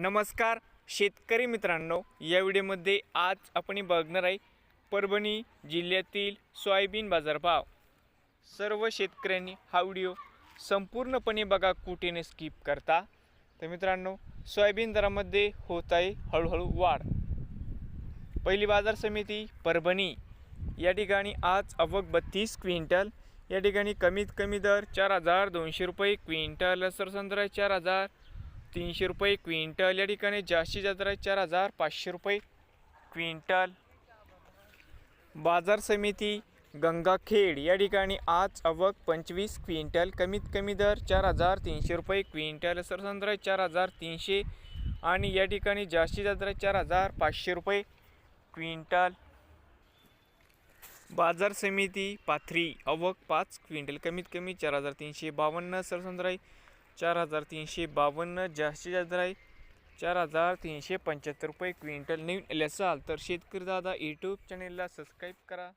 नमस्कार शेतकरी मित्रांनो या व्हिडिओमध्ये आज आपण बघणार आहे परभणी जिल्ह्यातील सोयाबीन बाजारभाव. सर्व शेतकऱ्यांनी हा व्हिडिओ संपूर्णपणे बघा कुठेने स्किप करता. तर मित्रांनो सोयाबीन दरामध्ये होत आहे हळूहळू वाढ. पहिली बाजार समिती परभणी. या ठिकाणी आज अवक बत्तीस क्विंटल या ठिकाणी कमीत कमी दर चार हजार दोनशे रुपये क्विंटल लसर संत्रा चार हजार तीनशे रुपये क्विंटल. या ठिकाणी जास्तीत जास्त आहे चार हजार पाचशे रुपये क्विंटल. बाजार समिती गंगाखेड. या ठिकाणी आज अवक पंचवीस क्विंटल. कमीत कमी दर चार हजार तीनशे रुपये क्विंटल. सरसंद्र चार हजार तीनशे. आणि या ठिकाणी जास्तीत जास्त आहे चार हजार पाचशे रुपये क्विंटल. बाजार समिती पाथरी. अवक पाच क्विंटल. कमीत कमी चार हजार तीनशे बावन्न. सरसंद्राई चार हजार तीनशे बावन्न जास्तीत जास्त आहे चार हजार तीनशे पंच्याहत्तर रुपये क्विंटल नवीन आले असाल तर शेतकरी दादा यूट्यूब चॅनेलला सबस्क्राईब करा.